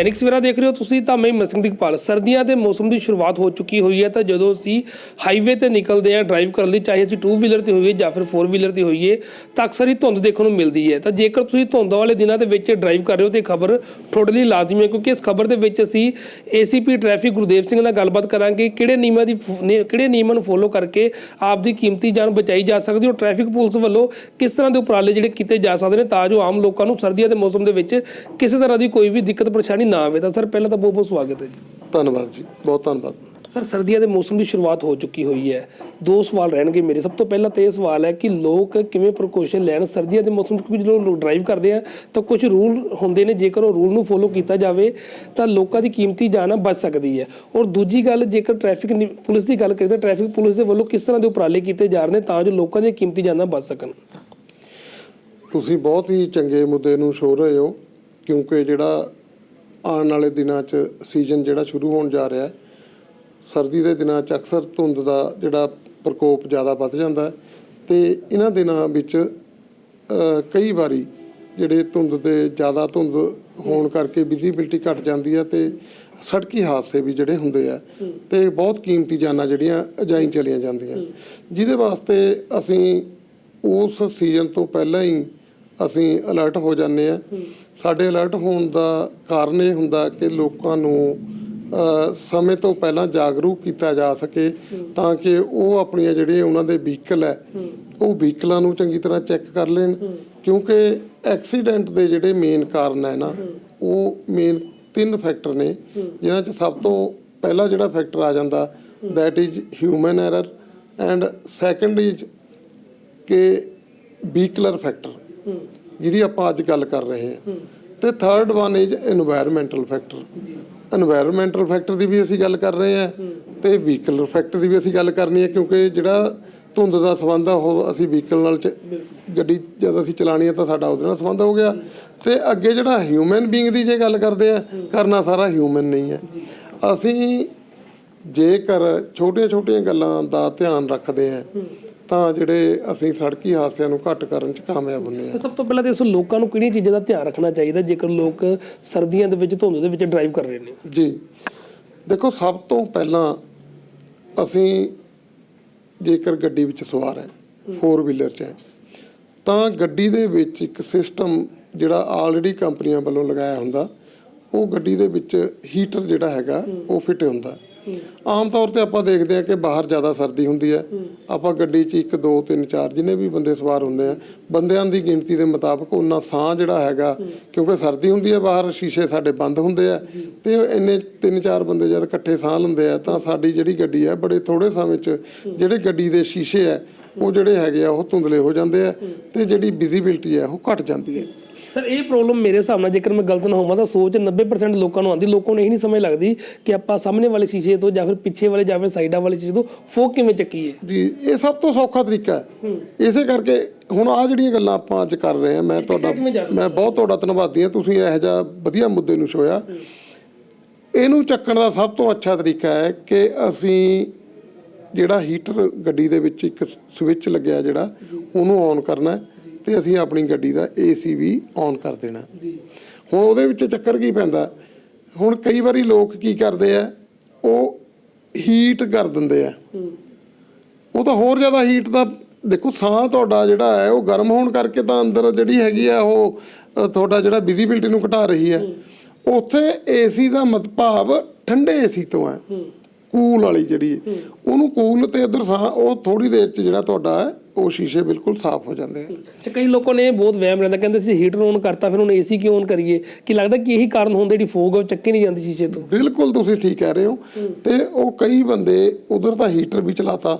ਦੈਨਿਕ ਸਵੇਰਾ ਦੇਖ ਰਹੇ ਹੋ ਤੁਸੀਂ ਤਾਂ ਮੈਂ ਮਸਿੰਘ ਦੀਪਾਲ। ਸਰਦੀਆਂ ਦੇ ਮੌਸਮ ਦੀ ਸ਼ੁਰੂਆਤ ਹੋ ਚੁੱਕੀ ਹੋਈ ਹੈ ਤਾਂ ਜਦੋਂ ਅਸੀਂ ਹਾਈਵੇ ਤੇ ਨਿਕਲਦੇ ਹਾਂ ਡਰਾਈਵ ਕਰਨ ਲਈ, ਚਾਹੇ ਅਸੀਂ 2 ਵੀਲਰ ਤੇ ਹੋਈਏ ਜਾਂ ਫਿਰ 4 ਵੀਲਰ ਤੇ ਹੋਈਏ, ਤਾਂ ਅਕਸਰ ਹੀ ਧੁੰਦ ਦੇਖਣ ਨੂੰ ਮਿਲਦੀ ਹੈ। ਤਾਂ ਜੇਕਰ ਤੁਸੀਂ ਧੁੰਦ ਵਾਲੇ ਦਿਨਾਂ ਦੇ ਵਿੱਚ ਡਰਾਈਵ ਕਰ ਰਹੇ ਹੋ, ਤੇ ਖਬਰ ਤੁਹਾਡੇ ਲਈ ਲਾਜ਼ਮੀ ਹੈ, ਕਿਉਂਕਿ ਇਸ ਖਬਰ ਦੇ ਵਿੱਚ ਅਸੀਂ ਏਸੀਪੀ ਟ੍ਰੈਫਿਕ ਗੁਰਦੇਵ ਸਿੰਘ ਨਾਲ ਗੱਲਬਾਤ ਕਰਾਂਗੇ, ਕਿਹੜੇ ਨਿਯਮਾਂ ਦੀ ਕਿਹੜੇ ਨਿਯਮਾਂ ਨੂੰ ਫੋਲੋ ਕਰਕੇ ਆਪ ਦੀ ਕੀਮਤੀ ਜਾਨ ਬਚਾਈ ਜਾ ਸਕਦੀ ਹੈ, ਔਰ ਟ੍ਰੈਫਿਕ ਪੁਲਿਸ ਵੱਲੋਂ ਕਿਸ ਤਰ੍ਹਾਂ ਦੇ ਉਪਰਾਲੇ ਜਿਹੜੇ ਕੀਤੇ ਜਾ ਸਕਦੇ ਨੇ, ਤਾਂ ਜੋ ਆਮ ਲੋਕਾਂ ਨੂੰ ਸਰਦੀਆਂ ਦੇ ਮੌਸਮ ਦੇ ਵਿੱਚ ਕਿਸੇ ਤਰ੍ਹਾਂ ਦੀ ਕੋਈ ਵੀ ਦਿੱਕਤ ਪਰੇਸ਼ਾਨੀ ਨਾ ਆਵੇ ਤਾਂ ਸਰ ਪਹਿਲਾਂ ਤਾਂ ਬਹੁਤ ਬਹੁਤ ਸਵਾਗਤ ਹੈ ਜੀ। ਧੰਨਵਾਦ ਜੀ ਬਹੁਤ ਧੰਨਵਾਦ। ਸਰ ਸਰਦੀਆਂ ਦੇ ਮੌਸਮ ਦੀ ਸ਼ੁਰੂਆਤ ਹੋ ਚੁੱਕੀ ਹੋਈ ਹੈ। ਦੋ ਸਵਾਲ ਰਹਿਣਗੇ ਮੇਰੇ। ਸਭ ਤੋਂ ਪਹਿਲਾਂ ਤਾਂ ਇਹ ਸਵਾਲ ਹੈ ਕਿ ਲੋਕ ਕਿਵੇਂ ਪ੍ਰੀਕਾਸ਼ਨ ਲੈਣ? ਸਰਦੀਆਂ ਦੇ ਮੌਸਮ 'ਚ ਕਿਉਂਕਿ ਜਦੋਂ ਲੋਕ ਡਰਾਈਵ ਕਰਦੇ ਆ ਤਾਂ ਕੁਝ ਰੂਲ ਹੁੰਦੇ ਨੇ। ਜੇਕਰ ਉਹ ਰੂਲ ਨੂੰ ਫੋਲੋ ਕੀਤਾ ਜਾਵੇ ਤਾਂ ਲੋਕਾਂ ਦੀ ਕੀਮਤੀ ਜਾਨ ਬਚ ਸਕਦੀ ਹੈ। ਔਰ ਦੂਜੀ ਗੱਲ ਜੇਕਰ ਟ੍ਰੈਫਿਕ ਨਿ- ਪੁਲਿਸ ਦੀ ਗੱਲ ਕਰੀਏ ਤਾਂ ਟ੍ਰੈਫਿਕ ਪੁਲਿਸ ਦੇ ਵੱਲੋਂ ਕਿਸ ਤਰ੍ਹਾਂ ਦੇ ਉਪਰਾਲੇ ਕੀਤੇ ਜਾ ਰਹੇ ਨੇ ਤਾਂ ਜੋ ਲੋਕਾਂ ਦੀਆਂ ਕੀਮਤੀ ਜਾਨਾਂ ਬਚ ਸਕਣ? ਤੁਸੀਂ ਬਹੁਤ ਹੀ ਚੰਗੇ ਮੁੱਦੇ ਨੂੰ ਛੋ ਰਹੇ ਹੋ ਕਿਉਂਕਿ ਜਿਹੜਾ ਆਉਣ ਵਾਲੇ ਦਿਨਾਂ 'ਚ ਸੀਜ਼ਨ ਜਿਹੜਾ ਸ਼ੁਰੂ ਹੋਣ ਜਾ ਰਿਹਾ ਹੈ, ਸਰਦੀ ਦੇ ਦਿਨਾਂ 'ਚ ਅਕਸਰ ਧੁੰਦ ਦਾ ਜਿਹੜਾ ਪ੍ਰਕੋਪ ਜ਼ਿਆਦਾ ਵੱਧ ਜਾਂਦਾ ਹੈ ਤੇ ਇਹਨਾਂ ਦਿਨਾਂ ਵਿੱਚ ਕਈ ਵਾਰੀ ਜਿਹੜੇ ਧੁੰਦ ਦੇ ਜ਼ਿਆਦਾ ਧੁੰਦ ਹੋਣ ਕਰਕੇ ਵਿਜ਼ਿਬਿਲਟੀ ਘਟ ਜਾਂਦੀ ਹੈ ਤੇ ਸੜਕੀ ਹਾਦਸੇ ਵੀ ਜਿਹੜੇ ਹੁੰਦੇ ਆ ਤੇ ਬਹੁਤ ਕੀਮਤੀ ਜਾਨਾਂ ਜਿਹੜੀਆਂ ਅਜਾਈ ਚਲੀਆਂ ਜਾਂਦੀਆਂ। ਜਿਹਦੇ ਵਾਸਤੇ ਅਸੀਂ ਉਸ ਸੀਜ਼ਨ ਤੋਂ ਪਹਿਲਾਂ ਹੀ ਅਸੀਂ ਅਲਰਟ ਹੋ ਜਾਂਦੇ ਆ ਸਾਡੇ ਅਲਰਟ ਹੋਣ ਦਾ ਕਾਰਨ ਇਹ ਹੁੰਦਾ ਕਿ ਲੋਕਾਂ ਨੂੰ ਸਮੇਂ ਤੋਂ ਪਹਿਲਾਂ ਜਾਗਰੂਕ ਕੀਤਾ ਜਾ ਸਕੇ ਤਾਂ ਕਿ ਉਹ ਆਪਣੀਆਂ ਜਿਹੜੇ ਉਹਨਾਂ ਦੇ ਵਹੀਕਲ ਹੈ ਉਹ ਵਹੀਕਲਾਂ ਨੂੰ ਚੰਗੀ ਤਰ੍ਹਾਂ ਚੈੱਕ ਕਰ ਲੈਣ ਕਿਉਂਕਿ ਐਕਸੀਡੈਂਟ ਦੇ ਜਿਹੜੇ ਮੇਨ ਕਾਰਨ ਹੈ ਨਾ ਉਹ ਮੇਨ ਤਿੰਨ ਫੈਕਟਰ ਨੇ ਜਿਨ੍ਹਾਂ 'ਚ ਸਭ ਤੋਂ ਪਹਿਲਾ ਜਿਹੜਾ ਫੈਕਟਰ ਆ ਜਾਂਦਾ that is human error and second is ਕਿ ਵਹੀਕਲਰ ਫੈਕਟਰ ਜਿਹਦੀ ਆਪਾਂ ਅੱਜ ਗੱਲ ਕਰ ਰਹੇ ਹਾਂ। ਤੇ third one is environmental factor environmental factor ਦੀ ਵੀ ਅਸੀਂ ਗੱਲ ਕਰ ਰਹੇ ਹਾਂ ਤੇ ਵਹੀਕਲ ਫੈਕਟਰ ਦੀ ਵੀ ਅਸੀਂ ਗੱਲ ਕਰਨੀ ਹੈ ਕਿਉਂਕਿ ਜਿਹੜਾ ਧੁੰਦ ਦਾ ਸੰਬੰਧ ਆ ਉਹ ਅਸੀਂ ਵਹੀਕਲ ਨਾਲ ਚ ਗੱਡੀ ਜਦ ਅਸੀਂ ਚਲਾਣੀ ਹੈ ਤਾਂ ਸਾਡਾ ਉਹਦੇ ਨਾਲ ਸੰਬੰਧ ਹੋ ਗਿਆ। ਤੇ ਅੱਗੇ ਜਿਹੜਾ ਹਿਊਮਨ ਬੀਇੰਗ ਦੀ ਜੇ ਗੱਲ ਕਰਦੇ ਆ ਕਰਨਾ ਸਾਰਾ ਹਿਊਮਨ ਨਹੀਂ ਹੈ। ਅਸੀਂ ਜੇਕਰ ਛੋਟੀਆਂ-ਛੋਟੀਆਂ ਗੱਲਾਂ ਦਾ ਧਿਆਨ ਰੱਖਦੇ ਆ ਤਾਂ ਜਿਹੜੇ ਅਸੀਂ ਸੜਕੀ ਹਾਦਸਿਆਂ ਨੂੰ ਘੱਟ ਕਰਨ ਚ ਕਾਮਯਾਬ ਹੁੰਦੇ ਆ ਤਾਂ ਸਭ ਤੋਂ ਪਹਿਲਾਂ ਤਾਂ ਇਸ ਲੋਕਾਂ ਨੂੰ ਕਿਹੜੀਆਂ ਚੀਜ਼ਾਂ ਦਾ ਧਿਆਨ ਰੱਖਣਾ ਚਾਹੀਦਾ ਜੇਕਰ ਲੋਕ ਸਰਦੀਆਂ ਦੇ ਵਿੱਚ ਧੁੰਦ ਦੇ ਵਿੱਚ ਡਰਾਈਵ ਕਰ ਰਹੇ ਨੇ? ਜੀ। ਦੇਖੋ ਸਭ ਤੋਂ ਪਹਿਲਾਂ ਅਸੀਂ ਜੇਕਰ ਗੱਡੀ ਵਿੱਚ ਸਵਾਰ ਹੈ 4 ਵੀਲਰ 'ਚ ਹੈ ਤਾਂ ਗੱਡੀ ਦੇ ਵਿੱਚ ਇੱਕ ਸਿਸਟਮ ਜਿਹੜਾ ਆਲਰੇਡੀ ਕੰਪਨੀਆਂ ਵੱਲੋਂ ਲਗਾਇਆ ਹੁੰਦਾ ਉਹ ਗੱਡੀ ਦੇ ਵਿੱਚ ਹੀਟਰ ਜਿਹੜਾ ਹੈਗਾ ਉਹ ਫਿੱਟ ਹੁੰਦਾ। ਆਮ ਤੌਰ ਤੇ ਆਪਾਂ ਦੇਖਦੇ ਹਾਂ ਕਿ ਬਾਹਰ ਜ਼ਿਆਦਾ ਸਰਦੀ ਹੁੰਦੀ ਹੈ। ਆਪਾਂ ਗੱਡੀ 'ਚ 1 2 3 4 ਜਿੰਨੇ ਵੀ ਬੰਦੇ ਸਵਾਰ ਹੁੰਦੇ ਆ ਬੰਦਿਆਂ ਦੀ ਗਿਣਤੀ ਦੇ ਮੁਤਾਬਕ ਉਹਨਾਂ ਸਾਹ ਜਿਹੜਾ ਹੈਗਾ ਕਿਉਂਕਿ ਸਰਦੀ ਹੁੰਦੀ ਹੈ ਬਾਹਰ ਸ਼ੀਸ਼ੇ ਸਾਡੇ ਬੰਦ ਹੁੰਦੇ ਆ। ਤੇ ਇੰਨੇ 3 4 ਬੰਦੇ ਜਦ ਇਕੱਠੇ ਸਾਹ ਲੈਂਦੇ ਆ ਤਾਂ ਸਾਡੀ ਜਿਹੜੀ ਗੱਡੀ ਹੈ ਬੜੇ ਥੋੜੇ ਸਮੇਂ 'ਚ ਜਿਹੜੇ ਗੱਡੀ ਦੇ ਸ਼ੀਸ਼ੇ ਆ ਉਹ ਜਿਹੜੇ ਹੈਗੇ ਆ ਉਹ ਧੁੰਦਲੇ ਹੋ ਜਾਂਦੇ ਆ ਤੇ ਜਿਹੜੀ ਵਿਜ਼ਿਬਿਲਟੀ ਹੈ ਉਹ ਘਟ ਜਾਂਦੀ ਹੈ। ਸਰ ਇਹ ਪ੍ਰੋਬਲਮ ਮੇਰੇ ਹਿਸਾਬ ਨਾਲ ਜੇਕਰ ਮੈਂ ਗਲਤ ਨਾ ਹੋਵਾਂ ਤਾਂ ਸੋਚ 90% ਲੋਕਾਂ ਨੂੰ ਆਉਂਦੀ ਲੋਕਾਂ ਨੂੰ ਇਹ ਨਹੀਂ ਸਮਝ ਲੱਗਦੀ ਕਿ ਆਪਾਂ ਸਾਹਮਣੇ ਵਾਲੇ ਸ਼ੀਸ਼ੇ ਤੋਂ ਜਾਂ ਫਿਰ ਪਿੱਛੇ ਵਾਲੇ ਜਾਂ ਫਿਰ ਸਾਈਡਾਂ ਵਾਲੇ ਸ਼ੀਸ਼ੇ ਤੋਂ ਫੋਕ ਕਿਵੇਂ ਚੱਕੀਏ? ਜੀ ਇਹ ਸਭ ਤੋਂ ਸੌਖਾ ਤਰੀਕਾ ਹੈ। ਇਸੇ ਕਰਕੇ ਹੁਣ ਆ ਜਿਹੜੀਆਂ ਗੱਲਾਂ ਆਪਾਂ ਅੱਜ ਕਰ ਰਹੇ ਹਾਂ ਮੈਂ ਤੁਹਾਡਾ ਮੈਂ ਬਹੁਤ ਤੁਹਾਡਾ ਧੰਨਵਾਦੀ ਹਾਂ ਤੁਸੀਂ ਇਹੋ ਜਿਹਾ ਵਧੀਆ ਮੁੱਦੇ ਨੂੰ ਛੋਇਆ। ਇਹਨੂੰ ਚੱਕਣ ਦਾ ਸਭ ਤੋਂ ਅੱਛਾ ਤਰੀਕਾ ਹੈ ਕਿ ਅਸੀਂ ਜਿਹੜਾ ਹੀਟਰ ਗੱਡੀ ਦੇ ਵਿੱਚ ਇੱਕ ਸਵਿਚ ਲੱਗਿਆ ਜਿਹੜਾ ਉਹਨੂੰ ਔਨ ਕਰਨਾ ਹੈ। ਤੇ ਅਸੀਂ ਆਪਣੀ ਗੱਡੀ ਦਾ ਏਸੀ ਵੀ ਔਨ ਕਰ ਦੇਣਾ। ਹੁਣ ਉਹਦੇ ਵਿੱਚ ਚੱਕਰ ਕੀ ਪੈਂਦਾ? ਹੁਣ ਕਈ ਵਾਰੀ ਲੋਕ ਕੀ ਕਰਦੇ ਆ? ਉਹ ਹੀਟ ਕਰ ਦਿੰਦੇ ਆ। ਉਹ ਤਾਂ ਹੋਰ ਜ਼ਿਆਦਾ ਹੀਟ ਦਾ ਦੇਖੋ ਸਾਹ ਤੁਹਾਡਾ ਜਿਹੜਾ ਹੈ ਉਹ ਗਰਮ ਹੋਣ ਕਰਕੇ ਤਾਂ ਅੰਦਰ ਜਿਹੜੀ ਹੈਗੀ ਆ ਉਹ ਤੁਹਾਡਾ ਜਿਹੜਾ ਵਿਜ਼ਿਬਿਲਟੀ ਨੂੰ ਘਟਾ ਰਹੀ ਹੈ। ਉੱਥੇ ਏਸੀ ਦਾ ਮਤਭਾਵ ਠੰਡੇ ਏਸੀ ਤੋਂ ਹੈ। ਕੂਲ ਵਾਲੀ ਜਿਹੜੀ ਉਹਨੂੰ ਕੂਲ ਤੇ ਉਧਰ ਸਾਹ ਉਹ ਥੋੜੀ ਦੇਰ ਚ ਜਿਹੜਾ ਤੁਹਾਡਾ ਉਹ ਸ਼ੀਸ਼ੇ ਬਿਲਕੁਲ ਸਾਫ਼ ਹੋ ਜਾਂਦੇ ਆ। ਤੇ ਕਈ ਲੋਕਾਂ ਨੇ ਬਹੁਤ ਵਹਿਮ ਰਹਿੰਦਾ ਕਹਿੰਦੇ ਸੀ ਹੀਟਰ ਔਨ ਕਰਤਾ ਫਿਰ ਹੁਣ ਏਸੀ ਕਿਉਂ ਔਨ ਕਰੀਏ? ਕਿ ਲੱਗਦਾ ਕਿ ਇਹੀ ਕਾਰਨ ਹੁੰਦਾ ਜਿਹੜੀ ਫੋਗ ਆ ਉਹ ਚੱਕੀ ਨਹੀਂ ਜਾਂਦੀ ਸ਼ੀਸ਼ੇ ਤੋਂ? ਬਿਲਕੁਲ ਤੁਸੀਂ ਠੀਕ ਕਹਿ ਰਹੇ ਹੋ। ਤੇ ਉਹ ਕਈ ਬੰਦੇ ਉਧਰ ਤਾਂ ਹੀਟਰ ਵੀ ਚਲਾਤਾ।